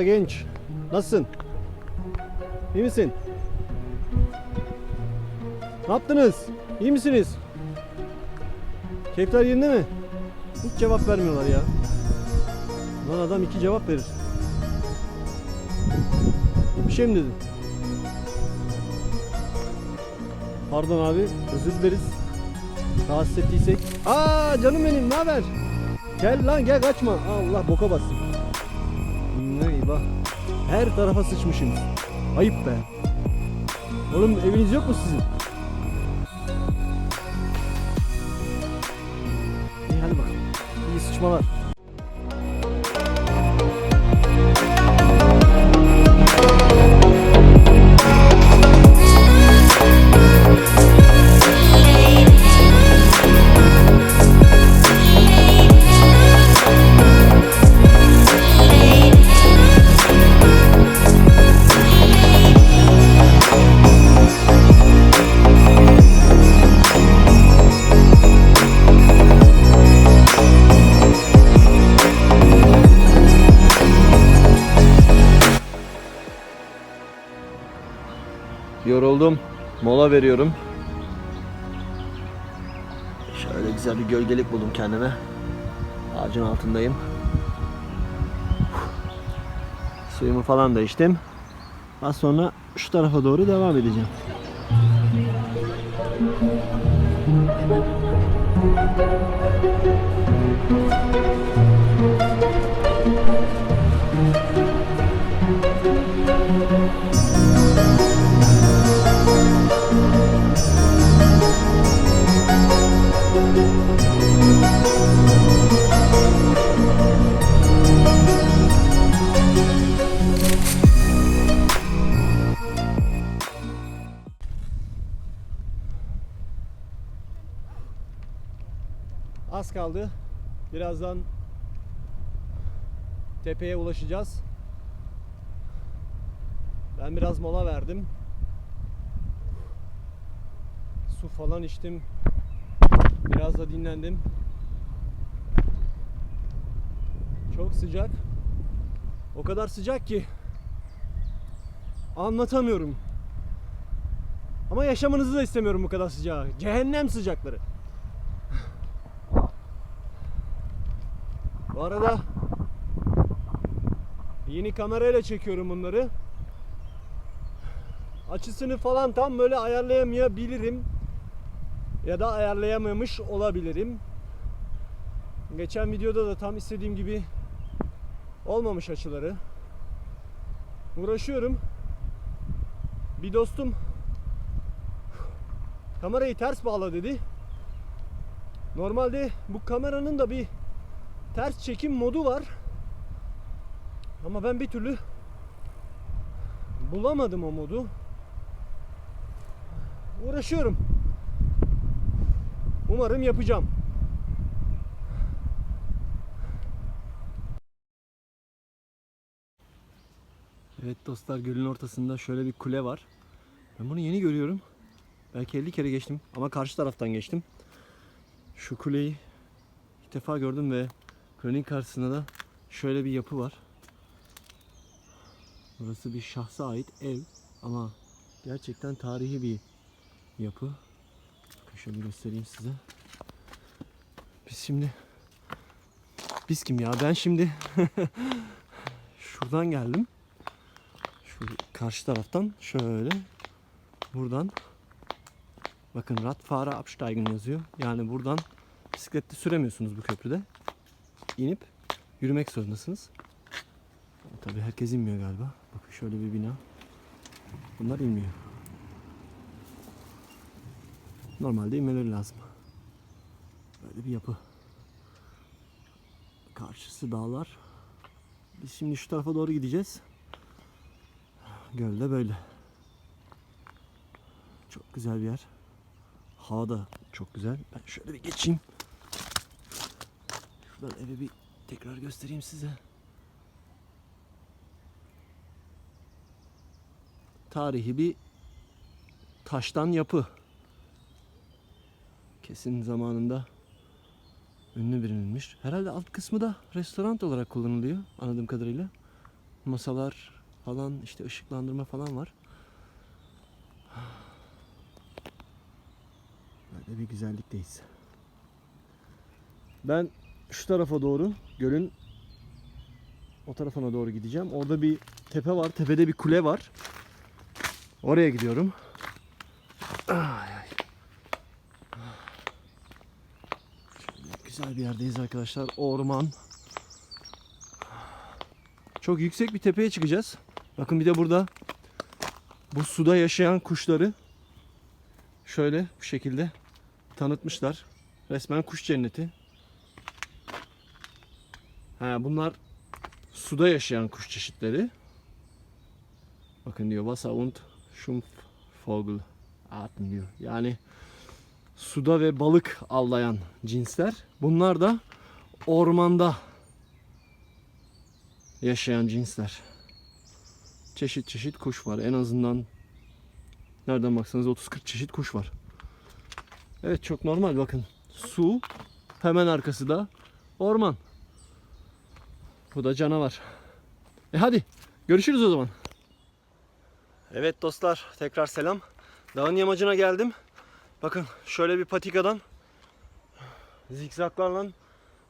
merhaba genç. Nasılsın? İyi misin? Ne yaptınız? İyi misiniz? Keyifler yerinde mi? Hiç cevap vermiyorlar ya. Lan adam iki cevap verir. Bir şey mi dedin? Pardon abi, özür dileriz. Rahatsız ettiysek. Aa canım benim, ne haber? Gel lan gel kaçma. Allah boka bassın. Eyvah. Her tarafa sıçmışım. Ayıp be. Oğlum eviniz yok mu sizin? İyi hadi bakalım. İyi sıçmalar. Yoruldum. Mola veriyorum. Şöyle güzel bir gölgelik buldum kendime. Ağacın altındayım. Suyumu falan da içtim. Az sonra şu tarafa doğru devam edeceğim. Kaldı. Birazdan tepeye ulaşacağız. Ben biraz mola verdim. Su falan içtim. Biraz da dinlendim. Çok sıcak. O kadar sıcak ki anlatamıyorum. Ama yaşamanızı da istemiyorum bu kadar sıcağı. Cehennem sıcakları. Bu arada yeni kamerayla çekiyorum bunları. Açısını falan tam böyle ayarlayamayabilirim. Ya da ayarlayamamış olabilirim. Geçen videoda da tam istediğim gibi olmamış açıları. Uğraşıyorum. Bir dostum kamerayı ters bağla dedi. Normalde bu kameranın da bir ters çekim modu var. Ama ben bir türlü bulamadım o modu. Uğraşıyorum. Umarım yapacağım. Evet dostlar gölün ortasında şöyle bir kule var. Ben bunu yeni görüyorum. Belki 50 kere geçtim ama karşı taraftan geçtim. Şu kuleyi ilk defa gördüm ve kulenin karşısında da şöyle bir yapı var. Burası bir şahsa ait ev ama gerçekten tarihi bir yapı. Bakın şöyle göstereyim size. Biz şimdi biz kim ya? Ben şimdi şuradan geldim. Şu karşı taraftan şöyle buradan bakın Radfahrer Absteigen yazıyor. Yani buradan bisikletle süremiyorsunuz bu köprüde. İnip yürümek zorundasınız. Tabii herkes inmiyor galiba. Bakın şöyle bir bina. Bunlar inmiyor. Normalde inmeleri lazım. Böyle bir yapı. Karşısı dağlar. Biz şimdi şu tarafa doğru gideceğiz. Göl de böyle. Çok güzel bir yer. Hava da çok güzel. Ben şöyle bir geçeyim. Şuradan evi bir tekrar göstereyim size. Tarihi bir taştan yapı. Kesin zamanında ünlü bilinmiş. Herhalde alt kısmı da restoran olarak kullanılıyor anladığım kadarıyla. masalar falan işte ışıklandırma falan var. Böyle bir güzellikteyiz. Ben şu tarafa doğru gölün o tarafına doğru gideceğim. Orada bir tepe var. Tepede bir kule var. Oraya gidiyorum. Şöyle güzel bir yerdeyiz arkadaşlar. Orman. Çok yüksek bir tepeye çıkacağız. Bakın bir de burada bu suda yaşayan kuşları şöyle bu şekilde tanıtmışlar. Resmen kuş cenneti. Ha, bunlar suda yaşayan kuş çeşitleri. Bakın diyor Wasser und Schumpfvogel Arten diyor. Yani suda ve balık avlayan cinsler. Bunlar da ormanda yaşayan cinsler. Çeşit çeşit kuş var. En azından nereden baksanız 30-40 çeşit kuş var. Evet çok normal bakın. Su hemen arkası da orman. Bu da canavar. E hadi görüşürüz o zaman. Evet dostlar tekrar selam. Dağın yamacına geldim. Bakın şöyle bir patikadan zikzaklarla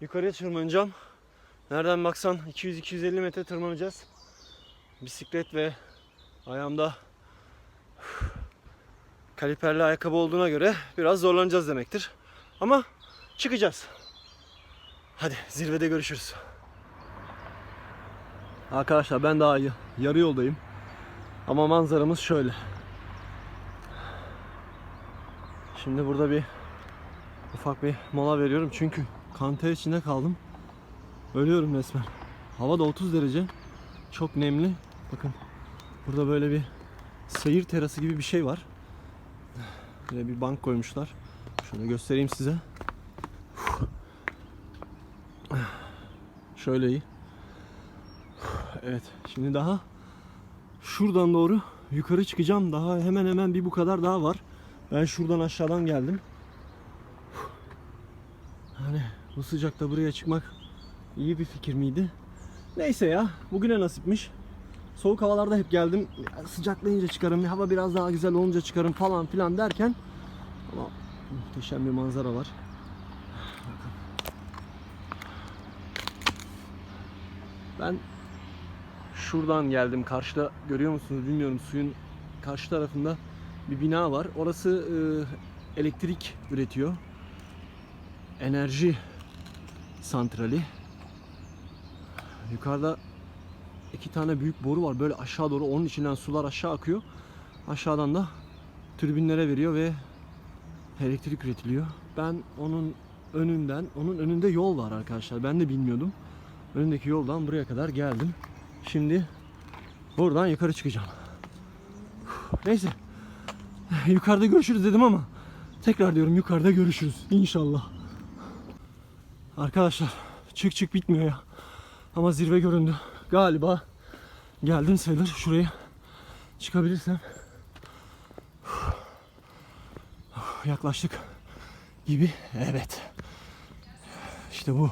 yukarıya tırmanacağım. Nereden baksan 200-250 metre tırmanacağız. Bisiklet ve ayağımda kaliperli ayakkabı olduğuna göre biraz zorlanacağız demektir. Ama çıkacağız. Hadi zirvede görüşürüz. Arkadaşlar ben daha yarı yoldayım. Ama manzaramız şöyle. Şimdi burada bir ufak bir mola veriyorum çünkü kan ter içinde kaldım. Ölüyorum resmen. Hava da 30 derece. Çok nemli. Bakın burada böyle bir seyir terası gibi bir şey var. Böyle bir bank koymuşlar. Şöyle göstereyim size. Şöyle iyi. Evet. Şimdi daha şuradan doğru yukarı çıkacağım. Daha hemen hemen bir bu kadar daha var. Ben şuradan aşağıdan geldim. Hani bu sıcakta buraya çıkmak iyi bir fikir miydi? Neyse ya. Bugüne nasipmiş. Soğuk havalarda hep geldim. Sıcaklayınca çıkarım. Hava biraz daha güzel olunca çıkarım falan filan derken ama muhteşem bir manzara var. Ben şuradan geldim. Karşıda görüyor musunuz bilmiyorum suyun karşı tarafında bir bina var. Orası e, elektrik üretiyor. Enerji santrali. Yukarıda iki tane büyük boru var. Böyle aşağı doğru onun içinden sular aşağı akıyor. Aşağıdan da türbinlere veriyor ve elektrik üretiliyor. Ben onun önünden, onun önünde yol var arkadaşlar. Ben de bilmiyordum. Önündeki yoldan buraya kadar geldim. Şimdi buradan yukarı çıkacağım. Neyse. Yukarıda görüşürüz dedim ama tekrar diyorum yukarıda görüşürüz inşallah. Arkadaşlar çık çık bitmiyor ya. Ama zirve göründü. Galiba geldim sayılır şuraya çıkabilirsem. Yaklaştık gibi. Evet. İşte bu.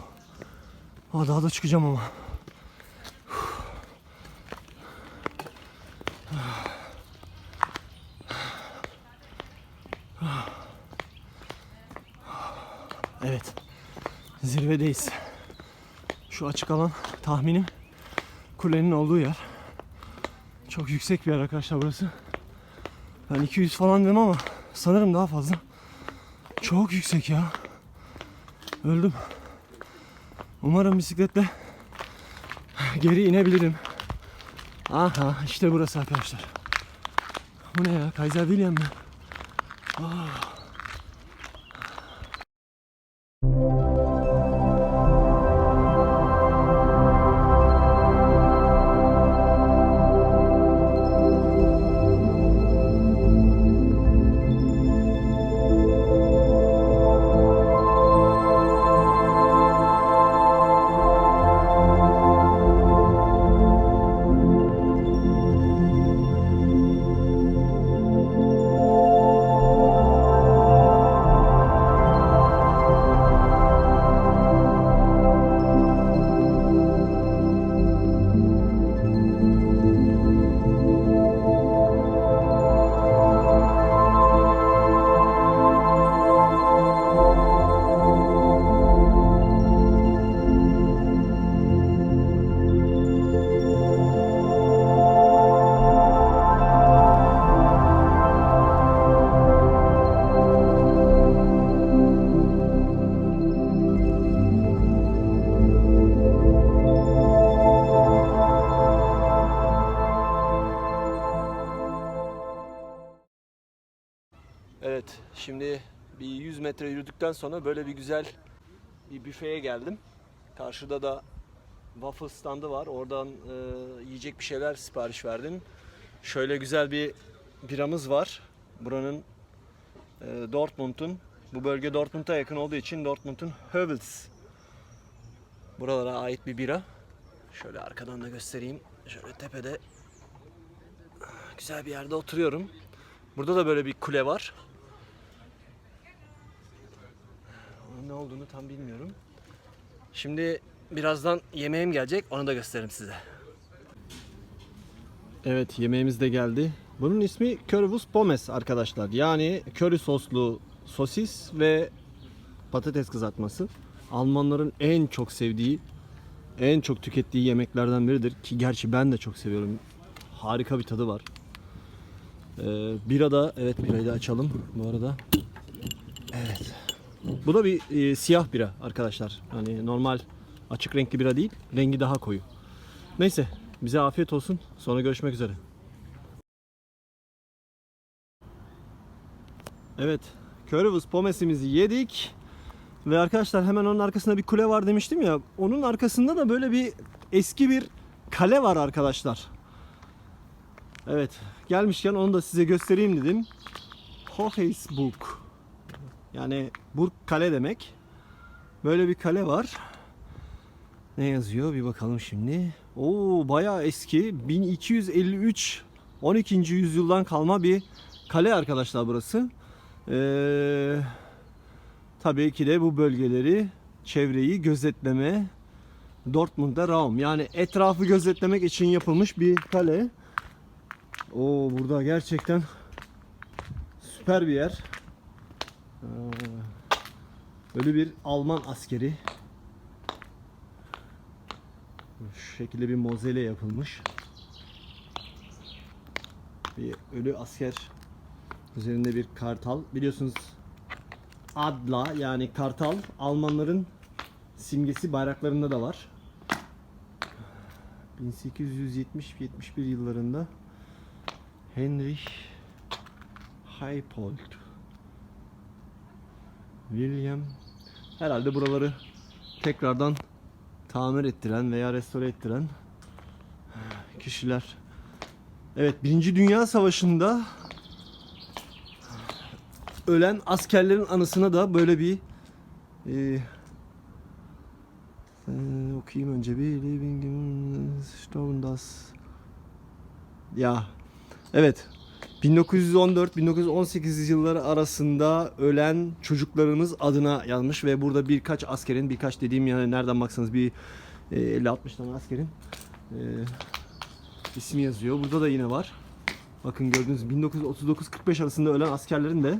Daha da çıkacağım ama. Evet. Zirvedeyiz. Şu açık alan tahminim kulenin olduğu yer. Çok yüksek bir yer arkadaşlar burası. Ben 200 falan dedim ama sanırım daha fazla. Çok yüksek ya. Öldüm. Umarım bisikletle geri inebilirim. Aha işte burası arkadaşlar. Bu ne ya? Kaiser William mi? Ah. Yürüdükten sonra böyle bir güzel bir büfeye geldim. Karşıda da waffle standı var. Oradan e, yiyecek bir şeyler sipariş verdim. Şöyle güzel bir biramız var. Buranın e, Dortmund'un bu bölge Dortmund'a yakın olduğu için Dortmund'un Höbels buralara ait bir bira. Şöyle arkadan da göstereyim. Şöyle tepede güzel bir yerde oturuyorum. Burada da böyle bir kule var. Onun ne olduğunu tam bilmiyorum. Şimdi birazdan yemeğim gelecek. Onu da gösteririm size. Evet yemeğimiz de geldi. Bunun ismi Currywurst Pommes arkadaşlar. Yani köri soslu sosis ve patates kızartması. Almanların en çok sevdiği, en çok tükettiği yemeklerden biridir. Ki gerçi ben de çok seviyorum. Harika bir tadı var. Ee, bira da, evet birayı da açalım bu arada. Evet. Bu da bir e, siyah bira arkadaşlar. Hani normal açık renkli bira değil. Rengi daha koyu. Neyse bize afiyet olsun. Sonra görüşmek üzere. Evet. Currywurst pomesimizi yedik. Ve arkadaşlar hemen onun arkasında bir kule var demiştim ya. Onun arkasında da böyle bir eski bir kale var arkadaşlar. Evet. Gelmişken onu da size göstereyim dedim. Hoheisburg. Yani Burg kale demek. Böyle bir kale var. Ne yazıyor? Bir bakalım şimdi. Oo bayağı eski. 1253 12. yüzyıldan kalma bir kale arkadaşlar burası. Ee, tabii ki de bu bölgeleri, çevreyi gözetleme Dortmund'da Raum. Yani etrafı gözetlemek için yapılmış bir kale. Oo burada gerçekten süper bir yer. Ee, Böyle bir Alman askeri. Şu şekilde bir mozele yapılmış. Bir ölü asker üzerinde bir kartal. Biliyorsunuz Adla yani kartal Almanların simgesi bayraklarında da var. 1870-71 yıllarında Heinrich Heipold William herhalde buraları tekrardan tamir ettiren veya restore ettiren kişiler. Evet, Birinci Dünya Savaşı'nda ölen askerlerin anısına da böyle bir e, e, okuyayım önce bir Living Storm Das ya evet 1914-1918 yılları arasında ölen çocuklarımız adına yazmış ve burada birkaç askerin birkaç dediğim yani nereden baksanız bir e, 50-60 tane askerin e, ismi yazıyor. Burada da yine var. Bakın gördüğünüz 1939-45 arasında ölen askerlerin de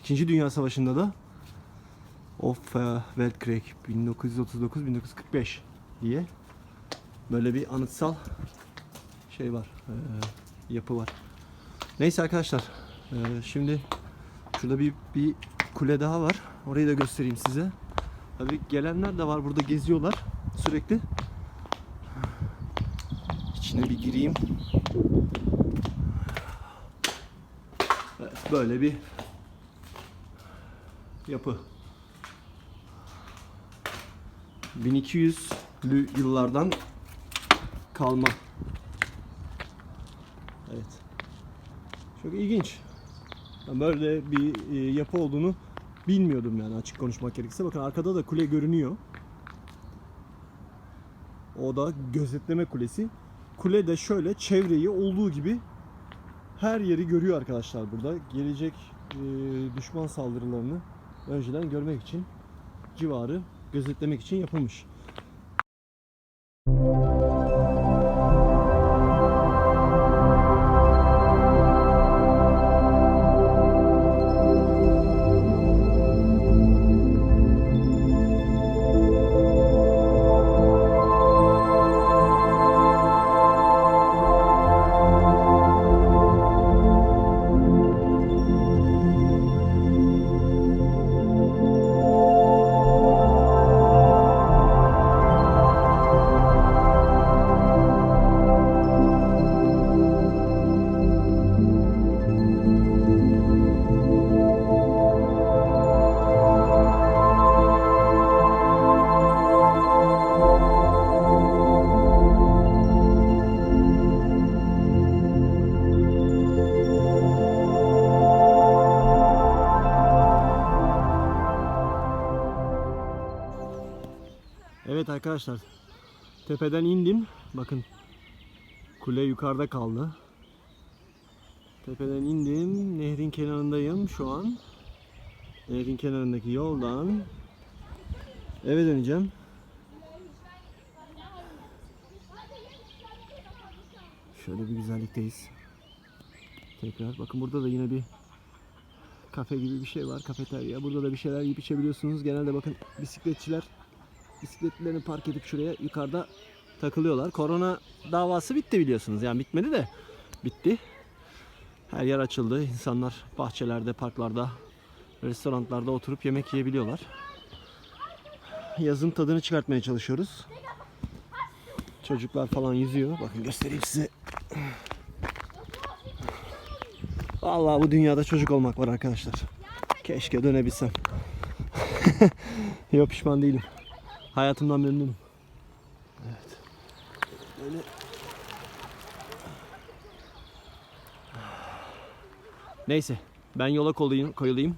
2. Dünya Savaşı'nda da Of e, Weltkrieg 1939-1945 diye böyle bir anıtsal şey var. e, yapı var. Neyse arkadaşlar. e, şimdi şurada bir, bir kule daha var. Orayı da göstereyim size. Tabii gelenler de var burada geziyorlar sürekli. İçine bir gireyim. Evet, böyle bir yapı. 1200'lü yıllardan kalma. Evet. Çok ilginç. Böyle bir e, yapı olduğunu bilmiyordum yani açık konuşmak gerekirse. Bakın arkada da kule görünüyor. O da gözetleme kulesi. Kule de şöyle çevreyi olduğu gibi her yeri görüyor arkadaşlar burada. Gelecek e, düşman saldırılarını önceden görmek için civarı gözetlemek için yapılmış. Arkadaşlar. Tepeden indim. Bakın kule yukarıda kaldı. Tepeden indim. Nehrin kenarındayım şu an. Nehrin kenarındaki yoldan eve döneceğim. Şöyle bir güzellikteyiz. Tekrar bakın burada da yine bir kafe gibi bir şey var. Kafeterya. Burada da bir şeyler yiyip içebiliyorsunuz. Genelde bakın bisikletçiler bisikletlerini park edip şuraya yukarıda takılıyorlar. Korona davası bitti biliyorsunuz. Yani bitmedi de bitti. Her yer açıldı. İnsanlar bahçelerde, parklarda, restoranlarda oturup yemek yiyebiliyorlar. Yazın tadını çıkartmaya çalışıyoruz. Çocuklar falan yüzüyor. Bakın göstereyim size. Vallahi bu dünyada çocuk olmak var arkadaşlar. Keşke dönebilsem. Yok pişman değilim. Hayatımdan memnunum. Evet. Böyle Neyse ben yola koyulayım, koyulayım.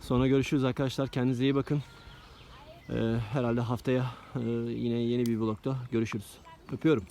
Sonra görüşürüz arkadaşlar. Kendinize iyi bakın. Ee, herhalde haftaya e, yine yeni bir vlogda görüşürüz. Öpüyorum.